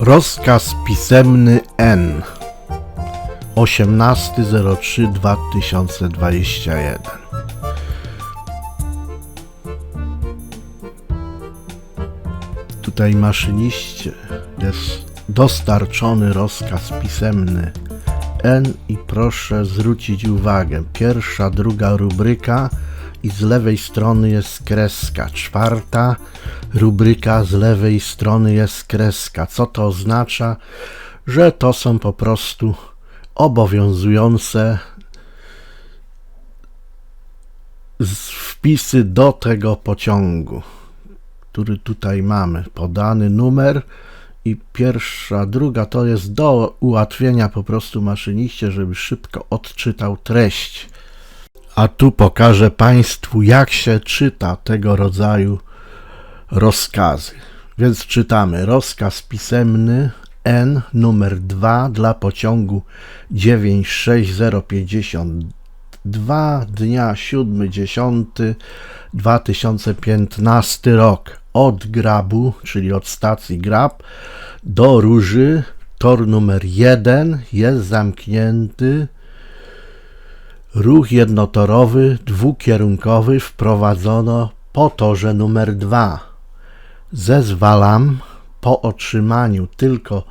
Rozkaz pisemny N. 18.03.2021 Tutaj maszyniście. Jest dostarczony rozkaz pisemny N i proszę zwrócić uwagę. Pierwsza, druga rubryka i z lewej strony jest kreska. Czwarta rubryka z lewej strony jest kreska. Co to oznacza? Że to są po prostu obowiązujące wpisy do tego pociągu, który tutaj mamy. Podany numer i pierwsza, druga to jest do ułatwienia po prostu maszyniście, żeby szybko odczytał treść. A tu pokażę Państwu, jak się czyta tego rodzaju rozkazy. Więc czytamy rozkaz pisemny N numer 2 dla pociągu 96052 dnia 7.10.2015 rok od Grabu, czyli od stacji Grab do Róży. Tor numer 1 jest zamknięty. Ruch jednotorowy dwukierunkowy wprowadzono po torze numer 2. Zezwalam po otrzymaniu tylko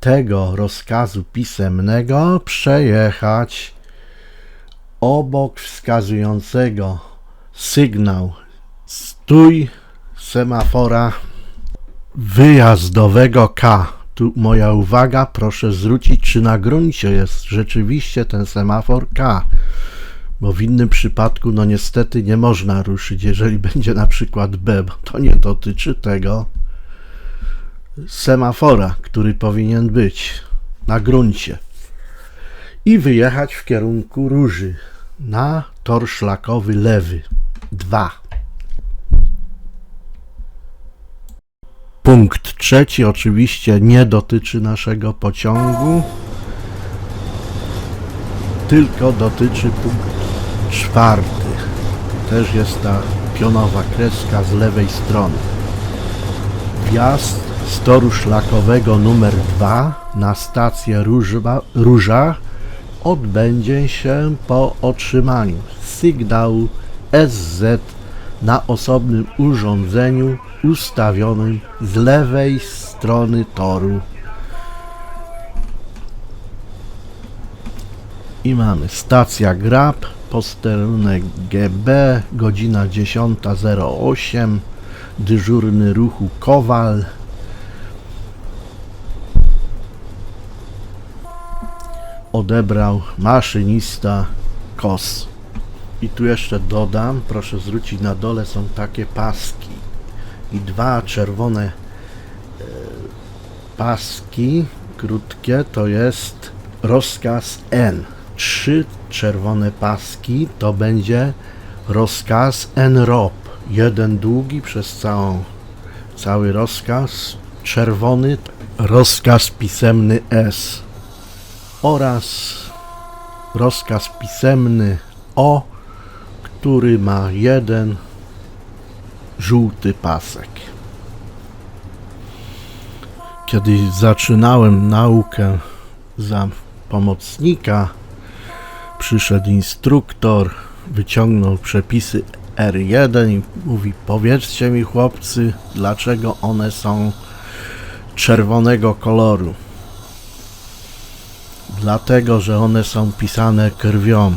tego rozkazu pisemnego przejechać obok wskazującego sygnał. Stój semafora wyjazdowego K. Tu moja uwaga, proszę zwrócić, czy na gruncie jest rzeczywiście ten semafor K. Bo w innym przypadku, no niestety, nie można ruszyć, jeżeli będzie na przykład B, bo to nie dotyczy tego semafora, który powinien być na gruncie. I wyjechać w kierunku Róży na tor szlakowy lewy 2. Punkt trzeci oczywiście nie dotyczy naszego pociągu, tylko dotyczy punkt czwarty. Też jest ta pionowa kreska z lewej strony. Wjazd z toru szlakowego numer 2 na stację Różba, Róża odbędzie się po otrzymaniu sygnału SZ na osobnym urządzeniu ustawionym z lewej strony toru. I mamy stacja Grab, posterunek GB, godzina 10.08, dyżurny ruchu Kowal. Odebrał maszynista KOS. I tu jeszcze dodam, proszę zwrócić na dole są takie paski i dwa czerwone e, paski krótkie to jest rozkaz N. Trzy czerwone paski to będzie rozkaz NROP. Jeden długi przez całą, cały rozkaz, czerwony rozkaz pisemny S oraz rozkaz pisemny O, który ma jeden żółty pasek. Kiedy zaczynałem naukę za pomocnika, przyszedł instruktor, wyciągnął przepisy R1 i mówi: Powiedzcie mi, chłopcy, dlaczego one są czerwonego koloru. Dlatego, że one są pisane krwią.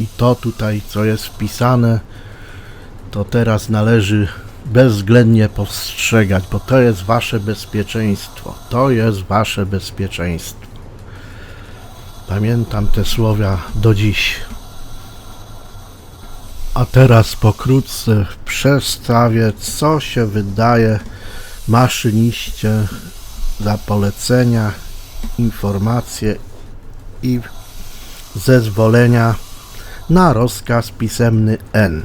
I to tutaj, co jest wpisane, to teraz należy bezwzględnie postrzegać, bo to jest wasze bezpieczeństwo. To jest wasze bezpieczeństwo. Pamiętam te słowa do dziś. A teraz pokrótce przedstawię, co się wydaje maszyniście za polecenia, informacje i zezwolenia na rozkaz pisemny N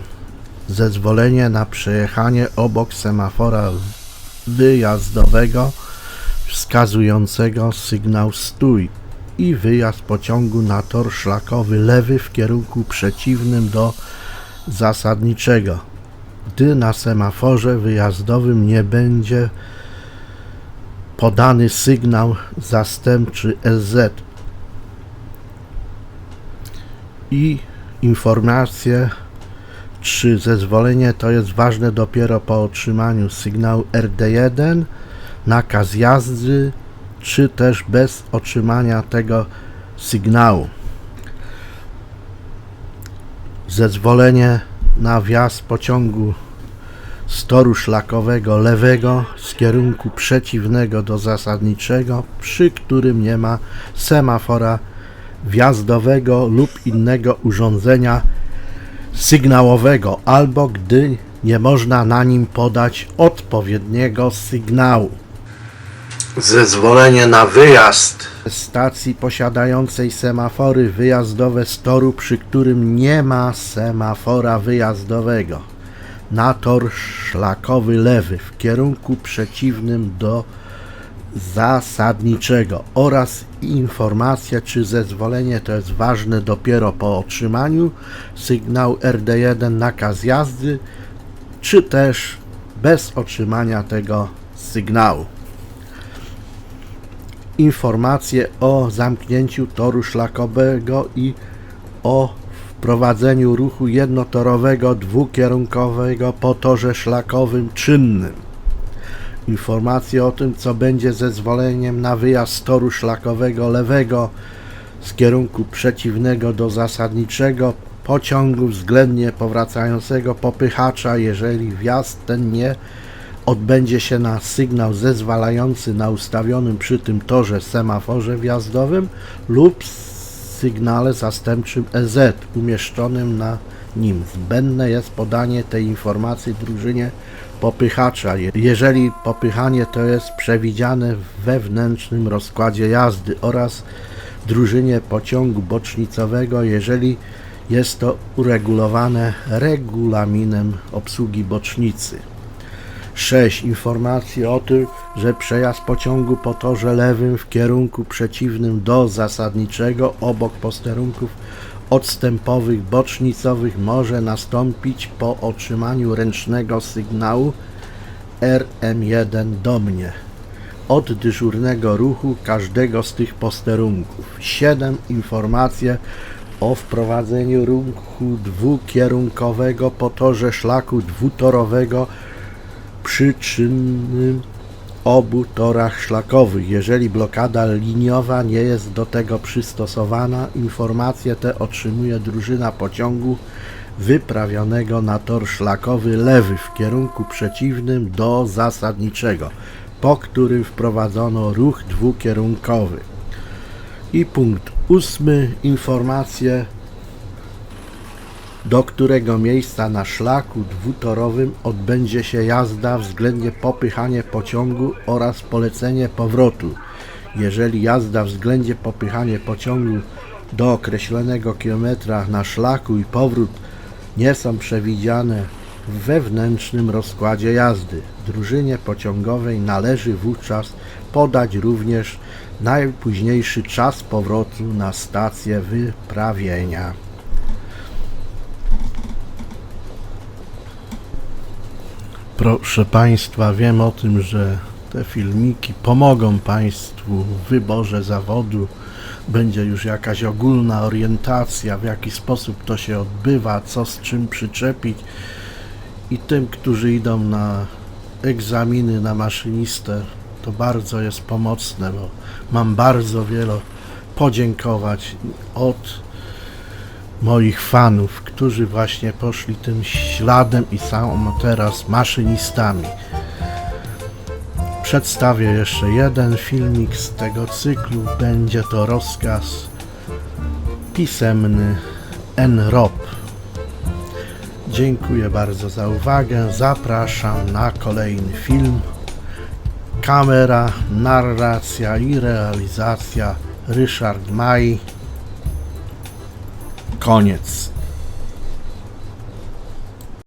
zezwolenie na przejechanie obok semafora wyjazdowego wskazującego sygnał stój i wyjazd pociągu na tor szlakowy lewy w kierunku przeciwnym do zasadniczego, gdy na semaforze wyjazdowym nie będzie podany sygnał zastępczy SZ i informacje czy zezwolenie to jest ważne dopiero po otrzymaniu sygnału RD1, nakaz jazdy, czy też bez otrzymania tego sygnału. Zezwolenie na wjazd pociągu z toru szlakowego lewego z kierunku przeciwnego do zasadniczego, przy którym nie ma semafora wjazdowego lub innego urządzenia sygnałowego, albo gdy nie można na nim podać odpowiedniego sygnału. Zezwolenie na wyjazd stacji posiadającej semafory wyjazdowe z toru, przy którym nie ma semafora wyjazdowego na tor szlakowy lewy w kierunku przeciwnym do zasadniczego oraz informacja, czy zezwolenie to jest ważne dopiero po otrzymaniu sygnału RD1 nakaz jazdy, czy też bez otrzymania tego sygnału. Informacje o zamknięciu toru szlakowego i o wprowadzeniu ruchu jednotorowego dwukierunkowego po torze szlakowym czynnym. Informacje o tym, co będzie zezwoleniem na wyjazd toru szlakowego lewego z kierunku przeciwnego do zasadniczego pociągu względnie powracającego popychacza, jeżeli wjazd ten nie odbędzie się na sygnał zezwalający na ustawionym przy tym torze semaforze wjazdowym lub sygnale zastępczym EZ umieszczonym na nim. Zbędne jest podanie tej informacji drużynie popychacza, je- jeżeli popychanie to jest przewidziane w wewnętrznym rozkładzie jazdy oraz drużynie pociągu bocznicowego, jeżeli jest to uregulowane regulaminem obsługi bocznicy. 6. Informacje o tym, że przejazd pociągu po torze lewym w kierunku przeciwnym do zasadniczego obok posterunków odstępowych bocznicowych może nastąpić po otrzymaniu ręcznego sygnału RM1 do mnie od dyżurnego ruchu każdego z tych posterunków. 7. Informacje o wprowadzeniu ruchu dwukierunkowego po torze szlaku dwutorowego przy czynnym obu torach szlakowych. Jeżeli blokada liniowa nie jest do tego przystosowana, informacje te otrzymuje drużyna pociągu wyprawionego na tor szlakowy lewy w kierunku przeciwnym do zasadniczego, po którym wprowadzono ruch dwukierunkowy. I punkt ósmy. Informacje do którego miejsca na szlaku dwutorowym odbędzie się jazda względnie popychanie pociągu oraz polecenie powrotu. Jeżeli jazda względnie popychanie pociągu do określonego kilometra na szlaku i powrót nie są przewidziane w wewnętrznym rozkładzie jazdy, drużynie pociągowej należy wówczas podać również najpóźniejszy czas powrotu na stację wyprawienia. Proszę Państwa, wiem o tym, że te filmiki pomogą Państwu w wyborze zawodu. Będzie już jakaś ogólna orientacja, w jaki sposób to się odbywa, co z czym przyczepić. I tym, którzy idą na egzaminy na maszynistę, to bardzo jest pomocne, bo mam bardzo wiele podziękować od moich fanów, którzy właśnie poszli tym śladem i są teraz maszynistami. Przedstawię jeszcze jeden filmik z tego cyklu. Będzie to rozkaz pisemny NROP. Dziękuję bardzo za uwagę. Zapraszam na kolejny film. Kamera, narracja i realizacja Ryszard Maj. Koniec.